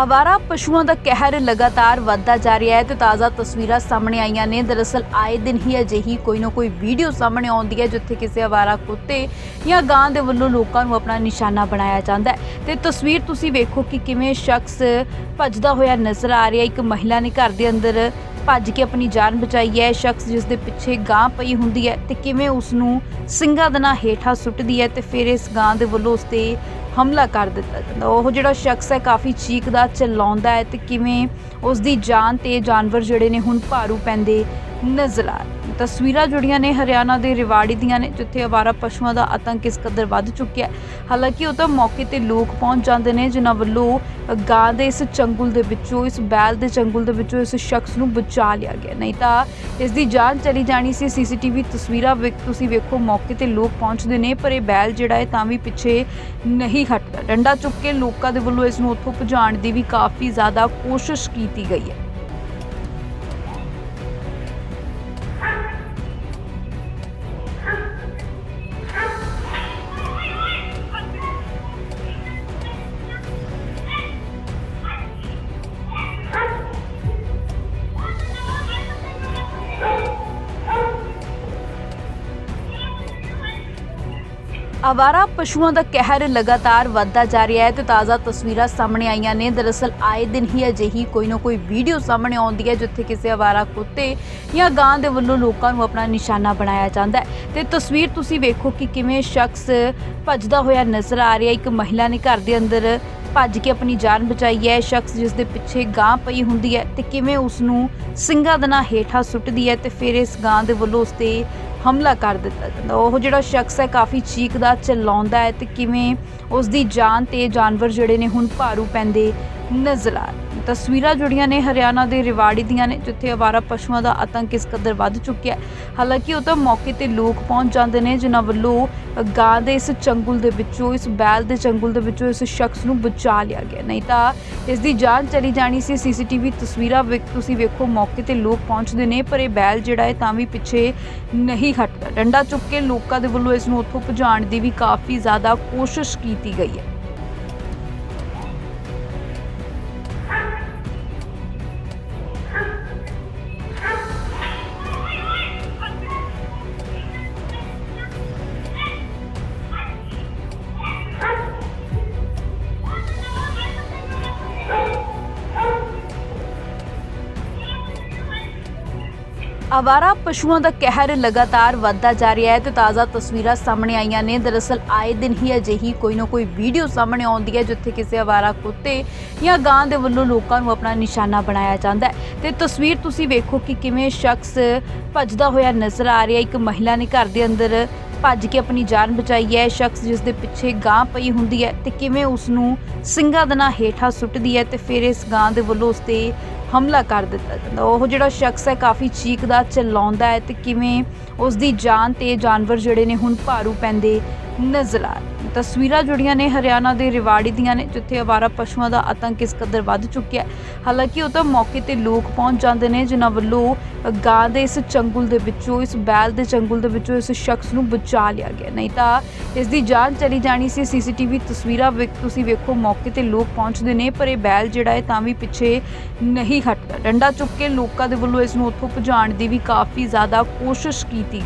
ਆਵਾਰਾ ਪਸ਼ੂਆਂ ਦਾ ਕਹਿਰ ਲਗਾਤਾਰ ਵੱਧਦਾ ਜਾ ਰਿਹਾ ਹੈ ਤੇ ਤਾਜ਼ਾ ਤਸਵੀਰਾਂ ਸਾਹਮਣੇ ਆਈਆਂ ਨੇ। ਦਰਅਸਲ ਆਏ ਦਿਨ ਹੀ ਅਜਿਹੀ ਕੋਈ ਨਾ ਕੋਈ ਵੀਡੀਓ ਸਾਹਮਣੇ ਆਉਂਦੀ ਹੈ ਜਿੱਥੇ ਕਿਸੇ ਆਵਾਰਾ ਕੁੱਤੇ ਜਾਂ ਗਾਂ ਦੇ ਵੱਲੋਂ ਲੋਕਾਂ ਨੂੰ ਆਪਣਾ ਨਿਸ਼ਾਨਾ ਬਣਾਇਆ ਜਾਂਦਾ ਹੈ। ਤੇ ਤਸਵੀਰ ਤੁਸੀਂ ਵੇਖੋ ਕਿ ਕਿਵੇਂ ਸ਼ਖਸ ਭੱਜਦਾ ਹੋਇਆ ਨਜ਼ਰ ਆ ਰਿਹਾ ਇੱਕ ਮਹਿਲਾ ਨੇ ਘਰ ਦੇ ਅੰਦਰ ਭੱਜ ਕੇ ਆਪਣੀ ਜਾਨ ਬਚਾਈ ਹੈ। ਸ਼ਖਸ ਜਿਸ ਦੇ ਪਿੱਛੇ ਗਾਂ ਪਈ ਹੁੰਦੀ ਹੈ ਤੇ ਕਿਵੇਂ ਉਸ ਨੂੰ ਸਿੰਘਾਂ ਦੇ ਨਾਲ ਹੇਠਾਂ ਸੁੱਟਦੀ ਹੈ ਤੇ ਫਿਰ ਇਸ ਗਾਂ ਦੇ ਵੱਲੋਂ ਉਸ ਤੇ ਹਮਲਾ ਕਰ ਦਿੱਤਾ ਜਾਂਦਾ ਉਹ ਜਿਹੜਾ ਸ਼ਖਸ ਹੈ ਕਾਫੀ ਚੀਕਦਾ ਚਲਾਉਂਦਾ ਹੈ ਤੇ ਕਿਵੇਂ ਉਸ ਦੀ ਜਾਨ ਤੇ ਜਾਨਵਰ ਜਿਹੜੇ ਨੇ ਹੁਣ ਭਾਰੂ ਪੈਂਦੇ ਨਜ਼ਰ ਆ ਤਸਵੀਰਾਂ ਜੁੜੀਆਂ ਨੇ ਹਰਿਆਣਾ ਦੇ ਰਿਵਾੜੀ ਦੀਆਂ ਨੇ, ਜਿੱਥੇ ਆਵਾਰਾ ਪਸ਼ੂਆਂ ਦਾ ਆਤੰਕ ਇਸ ਕਦਰ ਵੱਧ ਚੁੱਕਿਆ ਹੈ। ਹਾਲਾਂਕਿ ਉਹ ਤਾਂ ਮੌਕੇ ਤੇ ਲੋਕ ਪਹੁੰਚ ਜਾਂਦੇ ਨੇ, ਜਿਨ੍ਹਾਂ ਵੱਲੋਂ ਗਾਂ ਦੇ ਇਸ ਚੰਗੁਲ ਦੇ ਵਿੱਚੋਂ, ਇਸ ਬੈਲ ਦੇ ਚੰਗੁਲ ਦੇ ਵਿੱਚੋਂ ਇਸ ਸ਼ਖਸ ਨੂੰ ਬਚਾ ਲਿਆ ਗਿਆ। ਨਹੀਂ ਤਾਂ ਇਸ ਦੀ ਜਾਨ ਚਲੀ ਜਾਣੀ ਸੀ। ਸੀਸੀਟੀਵੀ ਤਸਵੀਰਾਂ ਵੇਖ ਤੁਸੀਂ ਵੇਖੋ, ਮੌਕੇ ਤੇ ਲੋਕ ਪਹੁੰਚਦੇ ਨੇ, ਪਰ ਇਹ ਬੈਲ ਜਿਹੜਾ ਹੈ ਤਾਂ ਵੀ ਪਿੱਛੇ ਨਹੀਂ ਹਟਦਾ। ਡੰਡਾ ਚੁੱਕ ਕੇ ਲੋਕਾਂ ਦੇ ਵੱਲੋਂ ਇਸ ਨੂੰ ਉੱਥੋਂ ਭਜਾਉਣ ਦੀ ਵੀ ਕਾਫੀ ਜ਼ਿਆਦਾ ਕੋਸ਼ਿਸ਼ ਕੀਤੀ ਗਈ ਹੈ। ਆਵਾਰਾ ਪਸ਼ੂਆਂ ਦਾ ਕਹਿਰ ਲਗਾਤਾਰ ਵੱਧਦਾ ਜਾ ਰਿਹਾ ਹੈ ਤੇ ਤਾਜ਼ਾ ਤਸਵੀਰਾਂ ਸਾਹਮਣੇ ਆਈਆਂ ਨੇ। ਦਰਅਸਲ ਆਏ ਦਿਨ ਹੀ ਅਜਿਹੀ ਕੋਈ ਨਾ ਕੋਈ ਵੀਡੀਓ ਸਾਹਮਣੇ ਆਉਂਦੀ ਹੈ, ਜਿੱਥੇ ਕਿਸੇ ਆਵਾਰਾ ਕੁੱਤੇ ਜਾਂ ਗਾਂ ਦੇ ਵੱਲੋਂ ਲੋਕਾਂ ਨੂੰ ਆਪਣਾ ਨਿਸ਼ਾਨਾ ਬਣਾਇਆ ਜਾਂਦਾ ਹੈ। ਤੇ ਤਸਵੀਰ ਤੁਸੀਂ ਵੇਖੋ ਕਿ ਕਿਵੇਂ ਸ਼ਖਸ ਭੱਜਦਾ ਹੋਇਆ ਨਜ਼ਰ ਆ ਰਿਹਾ ਇੱਕ ਮਹਿਲਾ ਨੇ ਘਰ ਦੇ ਅੰਦਰ ਭੱਜ ਕੇ ਆਪਣੀ ਜਾਨ ਬਚਾਈ ਹੈ। ਸ਼ਖਸ ਜਿਸ ਦੇ ਪਿੱਛੇ ਗਾਂ ਪਈ ਹੁੰਦੀ ਹੈ ਤੇ ਕਿਵੇਂ ਉਸ ਨੂੰ ਸਿੰਘਾਂ ਦੇ ਨਾਲ ਹੇਠਾਂ ਸੁੱਟਦੀ ਹੈ ਤੇ ਫਿਰ ਇਸ ਗਾਂ ਦੇ ਵੱਲੋਂ ਉਸ ਤੇ ਹਮਲਾ ਕਰ ਦਿੱਤਾ ਜਾਂਦਾ। ਉਹ ਜਿਹੜਾ ਸ਼ਖਸ ਹੈ, ਕਾਫੀ ਚੀਕਦਾ ਚਲਾਉਂਦਾ ਹੈ ਤੇ ਕਿਵੇਂ ਉਸ ਦੀ ਜਾਨ ਤੇ ਜਾਨਵਰ ਜਿਹੜੇ ਨੇ ਹੁਣ ਭਾਰੂ ਪੈਂਦੇ ਨਜ਼ਰ ਆ ਰਹੇ ਤਸਵੀਰਾਂ ਜੁੜੀਆਂ ਨੇ ਹਰਿਆਣਾ ਦੇ ਰਿਵਾੜੀ ਦੀਆਂ ਨੇ, ਜਿੱਥੇ ਆਵਾਰਾ ਪਸ਼ੂਆਂ ਦਾ ਆਤੰਕ ਇਸ ਕਦਰ ਵੱਧ ਚੁੱਕਿਆ ਹੈ। ਹਾਲਾਂਕਿ ਉਹ ਤਾਂ ਮੌਕੇ ਤੇ ਲੋਕ ਪਹੁੰਚ ਜਾਂਦੇ ਨੇ, ਜਿਨ੍ਹਾਂ ਵੱਲੋਂ ਗਾਂ ਦੇ ਇਸ ਚੰਗੁਲ ਦੇ ਵਿੱਚੋਂ, ਇਸ ਬੈਲ ਦੇ ਚੰਗੁਲ ਦੇ ਵਿੱਚੋਂ ਇਸ ਸ਼ਖਸ ਨੂੰ ਬਚਾ ਲਿਆ ਗਿਆ। ਨਹੀਂ ਤਾਂ ਇਸ ਦੀ ਜਾਨ ਚਲੀ ਜਾਣੀ ਸੀ। ਸੀਸੀਟੀਵੀ ਤਸਵੀਰਾਂ ਵੇਖ ਤੁਸੀਂ ਵੇਖੋ, ਮੌਕੇ ਤੇ ਲੋਕ ਪਹੁੰਚਦੇ ਨੇ, ਪਰ ਇਹ ਬੈਲ ਜਿਹੜਾ ਹੈ ਤਾਂ ਵੀ ਪਿੱਛੇ ਨਹੀਂ ਹਟਦਾ। ਡੰਡਾ ਚੁੱਕ ਕੇ ਲੋਕਾਂ ਦੇ ਵੱਲੋਂ ਇਸ ਨੂੰ ਉੱਥੋਂ ਭਜਾਉਣ ਦੀ ਵੀ ਕਾਫੀ ਜ਼ਿਆਦਾ ਕੋਸ਼ਿਸ਼ ਕੀਤੀ ਗਈ ਹੈ। ਆਵਾਰਾ ਪਸ਼ੂਆਂ ਦਾ ਕਹਿਰ ਲਗਾਤਾਰ ਵੱਧਦਾ ਜਾ ਰਿਹਾ ਹੈ ਤੇ ਤਾਜ਼ਾ ਤਸਵੀਰਾਂ ਸਾਹਮਣੇ ਆਈਆਂ ਨੇ। ਦਰਅਸਲ ਆਏ ਦਿਨ ਹੀ ਅਜਿਹੀ ਕੋਈ ਨਾ ਕੋਈ ਵੀਡੀਓ ਸਾਹਮਣੇ ਆਉਂਦੀ ਹੈ, ਜਿੱਥੇ ਕਿਸੇ ਆਵਾਰਾ ਕੁੱਤੇ ਜਾਂ ਗਾਂ ਦੇ ਵੱਲੋਂ ਲੋਕਾਂ ਨੂੰ ਆਪਣਾ ਨਿਸ਼ਾਨਾ ਬਣਾਇਆ ਜਾਂਦਾ ਹੈ। ਤੇ ਤਸਵੀਰ ਤੁਸੀਂ ਵੇਖੋ ਕਿ ਕਿਵੇਂ ਸ਼ਖਸ ਭੱਜਦਾ ਹੋਇਆ ਨਜ਼ਰ ਆ ਰਿਹਾ ਇੱਕ ਮਹਿਲਾ ਨੇ ਘਰ ਦੇ ਅੰਦਰ ਭੱਜ ਕੇ ਆਪਣੀ ਜਾਨ ਬਚਾਈ ਹੈ। ਸ਼ਖਸ ਜਿਸ ਦੇ ਪਿੱਛੇ ਗਾਂ ਪਈ ਹੁੰਦੀ ਹੈ ਤੇ ਕਿਵੇਂ ਉਸ ਨੂੰ ਸਿੰਘਾਂ ਦੇ ਨਾਲ ਹੇਠਾਂ ਸੁੱਟਦੀ ਹੈ ਤੇ ਫਿਰ ਇਸ ਗਾਂ ਦੇ ਵੱਲੋਂ ਉਸ ਤੇ ਹਮਲਾ ਕਰ ਦਿੱਤਾ ਜਾਂਦਾ। ਉਹ ਜਿਹੜਾ ਸ਼ਖਸ ਹੈ, ਕਾਫੀ ਚੀਕਦਾ ਚਲਾਉਂਦਾ ਹੈ ਤੇ ਕਿਵੇਂ ਉਸ ਦੀ ਜਾਨ ਤੇ ਜਾਨਵਰ ਜਿਹੜੇ ਨੇ ਹੁਣ ਭਾਰੂ ਪੈਂਦੇ ਨਜ਼ਰ ਆ ਰਹੇ ਤਸਵੀਰਾਂ ਜੁੜੀਆਂ ਨੇ ਹਰਿਆਣਾ ਦੇ ਰਿਵਾੜੀ ਦੀਆਂ ਨੇ, ਜਿੱਥੇ ਅਵਾਰਾ ਪਸ਼ੂਆਂ ਦਾ ਆਤੰਕ ਇਸ ਕਦਰ ਵੱਧ ਚੁੱਕਿਆ ਹੈ। ਹਾਲਾਂਕਿ ਉਹ ਤਾਂ ਮੌਕੇ ਤੇ ਲੋਕ ਪਹੁੰਚ ਜਾਂਦੇ ਨੇ, ਜਿਨ੍ਹਾਂ ਵੱਲੋਂ ਗਾਂ ਦੇ ਇਸ ਚੰਗੁਲ ਦੇ ਵਿੱਚੋਂ, ਇਸ ਬੈਲ ਦੇ ਚੰਗੁਲ ਦੇ ਵਿੱਚੋਂ ਇਸ ਸ਼ਖਸ ਨੂੰ ਬਚਾ ਲਿਆ ਗਿਆ। ਨਹੀਂ ਤਾਂ ਇਸ ਦੀ ਜਾਨ ਚਲੀ ਜਾਣੀ ਸੀ। ਸੀਸੀਟੀਵੀ ਤਸਵੀਰਾਂ ਵੇਖ, ਤੁਸੀਂ ਵੇਖੋ, ਮੌਕੇ ਤੇ ਲੋਕ ਪਹੁੰਚਦੇ ਨੇ, ਪਰ ਇਹ ਬੈਲ ਜਿਹੜਾ ਹੈ ਤਾਂ ਵੀ ਪਿੱਛੇ ਨਹੀਂ ਹਟਦਾ। ਡੰਡਾ ਚੁੱਕ ਕੇ ਲੋਕਾਂ ਦੇ ਵੱਲੋਂ ਇਸ ਨੂੰ ਉੱਥੋਂ ਭਜਾਉਣ ਦੀ ਵੀ ਕਾਫੀ ਜ਼ਿਆਦਾ ਕੋਸ਼ਿਸ਼ ਕੀਤੀ ਗਈ।